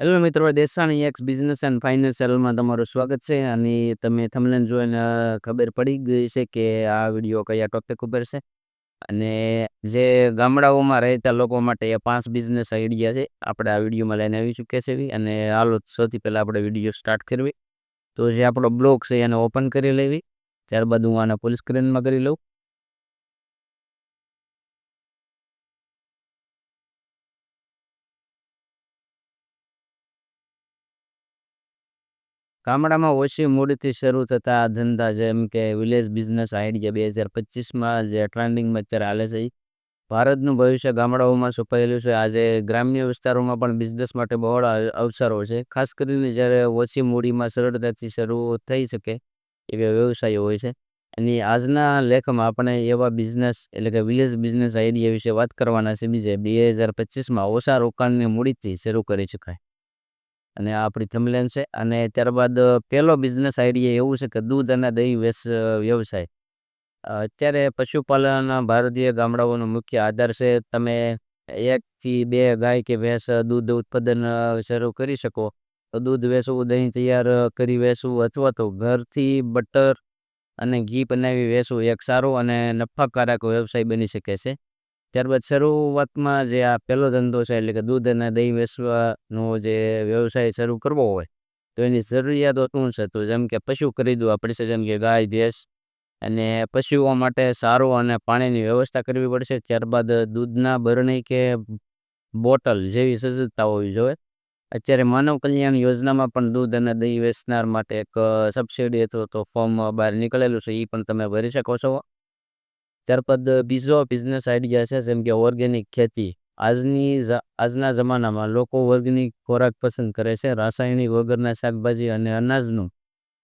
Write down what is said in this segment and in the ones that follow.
Hello મિત્રો, Desani X business and ફાઇનાન્શિયલમાં તમારું સ્વાગત છે અને તમે થમલેન જોઈને ખબર પડી ગઈ છે કે આ વીડિયો કયા ટોપિક ઉપર છે. અને જે ગામડાઓમાં રહેતા લોકો માટે એ પાંચ બિઝનેસ આઈડિયા છે, આપણે આ વિડીયોમાં લઈને આવી ચૂક્યા છે અને હાલો, સૌથી પહેલાં આપણે વીડિયો સ્ટાર્ટ કરવી તો જે આપણો બ્લોગ છે એને ઓપન કરી લેવી. ત્યારબાદ હું આને ફૂલ સ્ક્રીનમાં કરી લઉં. ગામડામાં ઓછી મૂડીથી શરૂ થતા આ ધંધા જેમ કે વિલેજ બિઝનેસ આઈડિયા બે હજાર પચીસમાં જે ટ્રેન્ડિંગમાં અત્યારે હાલે છે ભારતનું ભવિષ્ય ગામડાઓમાં છુપાયેલું છે. આજે ગ્રામ્ય વિસ્તારોમાં પણ બિઝનેસ માટે બહોળા અવસરો છે. ખાસ કરીને જ્યારે ઓછી મૂડીમાં સરળતાથી શરૂ થઈ શકે એવા વ્યવસાયો હોય છે. અને આજના લેખમાં આપણે એવા બિઝનેસ એટલે કે વિલેજ બિઝનેસ આઈડિયા વિશે વાત કરવાના છે. બીજે બે હજાર પચીસમાં ઓછા રોકાણની મૂડીથી શરૂ કરી શકાય. અને આપણી થમલેન છે. અને ત્યારબાદ પહેલો બિઝનેસ આઈડિયા એવું છે કે દૂધ અને દહીં વેસ વ્યવસાય. અત્યારે પશુપાલન ભારતીય ગામડાઓનો મુખ્ય આધાર છે. તમે એકથી બે ગાય કે ભેંસ દૂધ ઉત્પાદન શરૂ કરી શકો. તો દૂધ વેચવું દહીં તૈયાર કરી વેચવું અથવા તો ઘરથી બટર અને ઘી બનાવી વેચવું એક સારો અને નફાકારક વ્યવસાય બની શકે છે. ત્યારબાદ શરૂઆતમાં જે આ પહેલો ધંધો છે, એટલે કે દૂધ અને દહીં વેચવાનો જે વ્યવસાય શરૂ કરવો હોય, તો એની જરૂરિયાતો શું છે? તો જેમ કે પશુ ખરીદવા પડશે, જેમ કે ગાય, ભેંસ અને પશુઓ માટે સારો અને પાણીની વ્યવસ્થા કરવી પડશે. ત્યારબાદ દૂધના બરણી કે બોટલ જેવી સજ્જતા હોવી જોઈએ. અત્યારે માનવ કલ્યાણ યોજનામાં પણ દૂધ અને દહીં વેચનાર માટે એક સબસિડી અથવા તો ફોર્મ બહાર નીકળેલું છે એ પણ તમે ભરી શકો છો. ત્યારબાદ બીજો બિઝનેસ આઈડિયા છે, જેમ કે ઓર્ગેનિક ખેતી. આજની આજના જમાનામાં લોકો ઓર્ગેનિક ખોરાક પસંદ કરે છે, રાસાયણિક વગરના શાકભાજી અને અનાજનું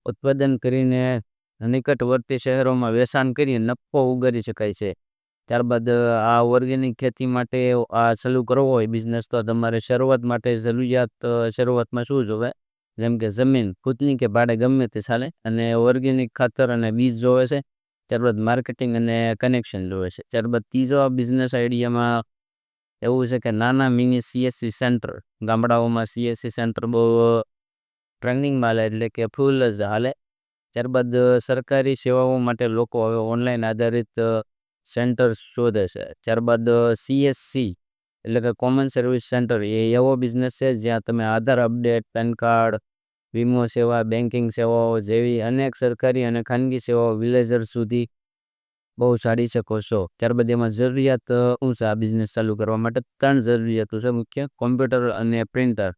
ઉત્પાદન કરીને નિકટવર્તી શહેરોમાં વેચાણ કરી નફો ઉગારી શકાય છે. ત્યારબાદ, આ ઓર્ગેનિક ખેતી માટે આ ચાલુ કરવો હોય બિઝનેસ તો તમારે શરૂઆત માટે જરૂરિયાત, શરૂઆતમાં શું જોવે? જેમ કે જમીન ખુદની કે ભાડે ગમે તે ચાલે. અને ઓર્ગેનિક ખાતર અને બીજ જોવે છે. ત્યારબાદ માર્કેટિંગ અને કનેક્શન જોવે છે. ત્યારબાદ ત્રીજો બિઝનેસ આઈડિયામાં એવું છે કે નાના મિની સીએસસી સેન્ટર ગામડાઓમાં સીએસસી સેન્ટર બહુ ટ્રેનિંગમાં હાલે એટલે કે ફૂલ જ હાલે. ત્યારબાદ સરકારી સેવાઓ માટે લોકો હવે ઓનલાઈન આધારિત સેન્ટર શોધે છે. ત્યારબાદ સીએસસી એટલે કે કોમન સર્વિસ સેન્ટર એ એવો બિઝનેસ છે જ્યાં તમે આધાર અપડેટ પેન કાર્ડ વીમો સેવા બેન્કિંગ સેવાઓ જેવી અનેક સરકારી અને ખાનગી સેવાઓ વિલેજર સુધી બહુ સાડી શકો છો. ત્યારબાદ એમાં જરૂરિયાત શું છે? આ બિઝનેસ ચાલુ કરવા માટે ત્રણ જરૂરિયાતો છે. મુખ્ય, કોમ્પ્યુટર અને પ્રિન્ટર.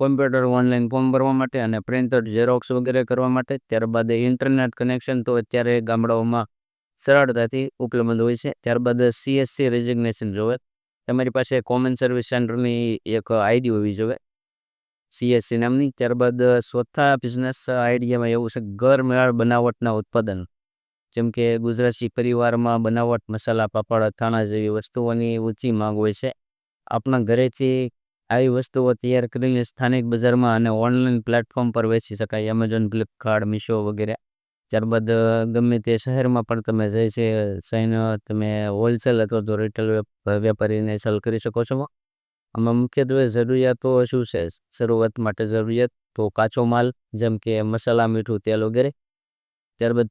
કોમ્પ્યુટર, ઓનલાઈન ફોર્મ ભરવા માટે અને પ્રિન્ટર, ઝેરોક્સ વગેરે કરવા માટે. ત્યારબાદ ઇન્ટરનેટ કનેક્શન તો અત્યારે ગામડાઓમાં સરળતાથી ઉપલબ્ધ હોય છે. ત્યારબાદ સીએસસી રેઝિગ્નેશન જોવે. તમારી પાસે કોમન સર્વિસ સેન્ટરની એક આઈડી હોવી જોઈએ સીએસસી નામની ત્યારબાદ ચોથા બિઝનેસ આઈડિયામાં એવું છે ઘર મેળ બનાવટના ઉત્પાદન. જેમ કે ગુજરાતી પરિવારમાં બનાવટ, મસાલા, પાપડ, અથાણા જેવી વસ્તુઓની ઊંચી માંગ હોય છે. આપણા ઘરેથી આવી વસ્તુઓ તૈયાર કરીને સ્થાનિક બજારમાં અને ઓનલાઈન પ્લેટફોર્મ પર વેચી શકાય. એમેઝોન ફ્લિપકાર્ટ મીશો વગેરે. ત્યારબાદ ગમે તે શહેરમાં પણ તમે જઈ છે સહીને તમે હોલસેલ અથવા તો રિટેલ વેપારીને સેલ કરી શકો છો. આમાં મુખ્યત્વે જરૂરિયાતો શું છે? શરૂઆત માટે જરૂરિયાત, તો કાચો માલ, જેમ કે મસાલા, મીઠું, તેલ વગેરે. ત્યારબાદ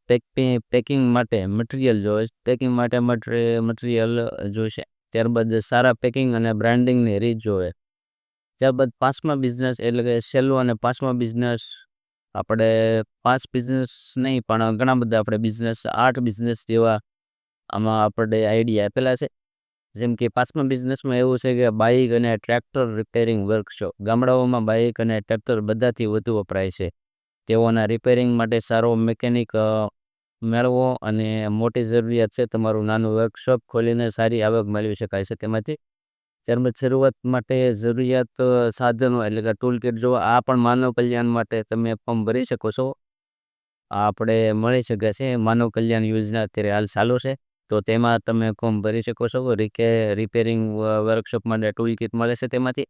પેકિંગ માટે મટીરિયલ જોઈએ પેકિંગ માટે મટીરિયલ જોઈશે ત્યારબાદ સારા પેકિંગ અને બ્રાન્ડિંગની રીત જોવે. ત્યારબાદ પાંચમા બિઝનેસ એટલે કે છેલ્લું અને પાંચમા બિઝનેસ. આપણે પાંચ બિઝનેસ નહીં, પણ ઘણા બધા આપણે બિઝનેસ, આઠ બિઝનેસ જેવા આમાં આપણે આઈડિયા આપેલા છે. જેમ કે પાંચમા બિઝનેસમાં એવું છે કે બાઇક અને ટ્રેક્ટર રિપેરિંગ વર્કશોપ ગામડાઓમાં બાઇક અને ટ્રેક્ટર બધાથી વધુ વપરાય છે. તેઓના રિપેરિંગ માટે સારો મિકેનિક મેળવો અને મોટી જરૂરિયાત છે તમારું નાનું વર્કશોપ ખોલીને સારી આવક મેળવી શકાય છે તેમાંથી. ત્યારબાદ શરૂઆત માટે જરૂરિયાત સાધનો એટલે કે ટૂલ કિટ જો આ પણ માનવ કલ્યાણ માટે તમે ફોર્મ ભરી શકો છો. આપણે મળી શકે છે માનવ કલ્યાણ યોજના અત્યારે હાલ ચાલુ છે. તો તેમાં તમે ફોર્મ ભરી શકો છો, રીકે, રિપેરિંગ વર્કશોપ માટે ટૂલ કિટ મળે છે તેમાંથી.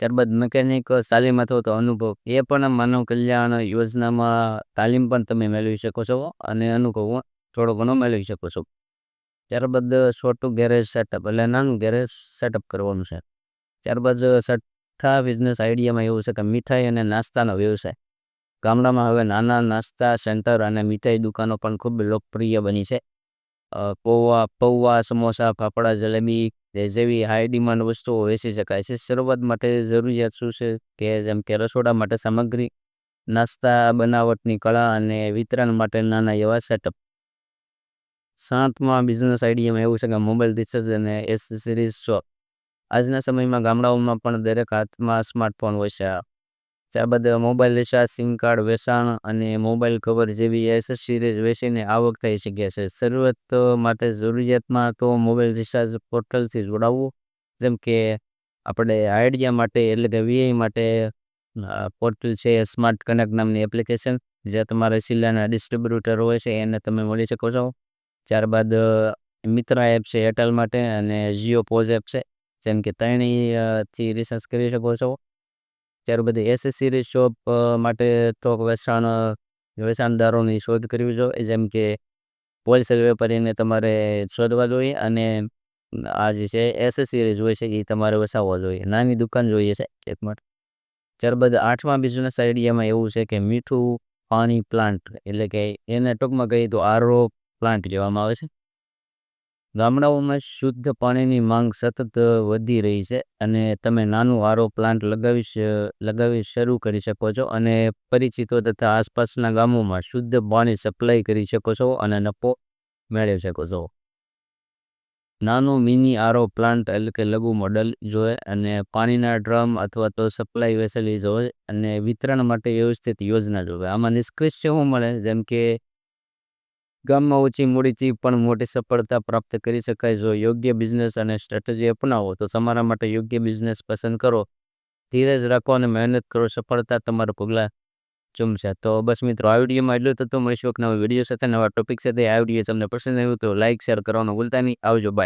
ત્યારબાદ મેકેનિક, તાલીમ અથવા તો અનુભવ, એ પણ માનવ કલ્યાણ યોજનામાં તાલીમ પણ તમે મેળવી શકો છો અને અનુભવ થોડો ઘણો મેળવી શકો છો. ત્યારબાદ છોટું ગેરેજ સેટઅપ એટલે નાનું ગેરેજ સેટઅપ કરવાનું છે. ત્યારબાદ છઠ્ઠા બિઝનેસ આઈડિયામાં એવું છે કે મીઠાઈ અને નાસ્તાનો વ્યવસાય. ગામડામાં હવે નાના નાસ્તા, સેન્ટર અને મીઠાઈ દુકાનો પણ ખૂબ લોકપ્રિય બની છે. પૌવા પૌવા, સમોસા, ફાફડા, જલેબી જેવી હાઈ ડિમાન્ડ વસ્તુઓ વેચી શકાય છે. શરૂઆત માટે જરૂરિયાત શું છે? કે જેમ કે રસોડા માટે સામગ્રી, નાસ્તા, બનાવટની કળા અને વિતરણ માટે નાના એવા સેટઅપ સાતમા બિઝનેસ આઈડિયામાં એવું છે કે મોબાઈલ રિચાર્જ અને એસેસરીઝ શોપ આજના સમયમાં ગામડાઓમાં પણ દરેક હાથમાં સ્માર્ટફોન હોય છે. ત્યારબાદ મોબાઈલ રિચાર્જ સિમ કાર્ડ વેચાણ અને મોબાઈલ કવર જેવી એસેસરીઝ વેચીને આવક થઈ શકે છે. શરૂઆત માટે જરૂરિયાતમાં તો મોબાઈલ રિચાર્જ પોર્ટલથી જોડાવવું. જેમ કે આપણે આઈડિયા માટે એટલે કે વીઆઈ માટે પોર્ટલ છે સ્માર્ટ કનેક્ટ નામની એપ્લિકેશન જે તમારા જિલ્લાના ડિસ્ટ્રીબ્યુટર હોય છે, એને તમે મળી શકો છો. ત્યારબાદ મિત્રા એપ છે એરટેલ માટે અને જીઓ પોઝ એપ છે. જેમ કે ત્રણેયથી રિસર્ચ કરી શકો છો. ત્યારબાદ એસેસરીઝ શોપ માટે તો વેચાણ, વેચાણદારોની શોધ કરવી જોઈએ. જેમ કે હોલસેલ વેપારીને તમારે શોધવા જોઈએ અને આ જે છે એસેસરીઝ હોય છે એ તમારે વસાવવા જોઈએ. નાની દુકાન જોઈએ છે, એક માટે ત્યારબાદ આઠમા બિઝનેસ આઈડિયામાં એવું છે કે મીઠું પાણી પ્લાન્ટ એટલે કે એને ટૂંકમાં કહીએ તો આરો પ્લાન્ટ કહેવામાં આવે છે. ગામડાઓમાં શુદ્ધ પાણીની માંગ સતત વધી રહી છે અને તમે નાનું આરો પ્લાન્ટ લગાવી લગાવી શરૂ કરી શકો છો અને પરિચિતો તથા આસપાસના ગામોમાં શુદ્ધ પાણી સપ્લાય કરી શકો છો અને નફો મેળવી શકો છો. નાનો મિની આરો પ્લાન્ટ એટલે કે લઘુ મોડલ જોઈએ અને પાણીના ડ્રમ અથવા તો સપ્લાય વેસેલી જોઈએ અને વિતરણ માટે વ્યવસ્થિત યોજના જોઈએ આમાં નિષ્કૃષ્ટ શું મળે જેમ કે ગામમાં ઓછી મૂડીથી પણ મોટી સફળતા પ્રાપ્ત કરી શકાય. જો યોગ્ય બિઝનેસ અને સ્ટ્રેટેજી અપનાવો, તો તમારા માટે યોગ્ય બિઝનેસ પસંદ કરો. ધીરજ રાખો અને મહેનત કરો. સફળતા તમારા પગલાં ચૂમશે. તો બસ મિત્રો, આ વિડીયોમાં એટલું તો મળીશું એક નવા વીડિયો સાથે. નવા ટોપિક સાથે. આ વીડિયો તમને પસંદ આવ્યું તો લાઇક શેર કરવાનું ભૂલતા નહીં. આવજો બાય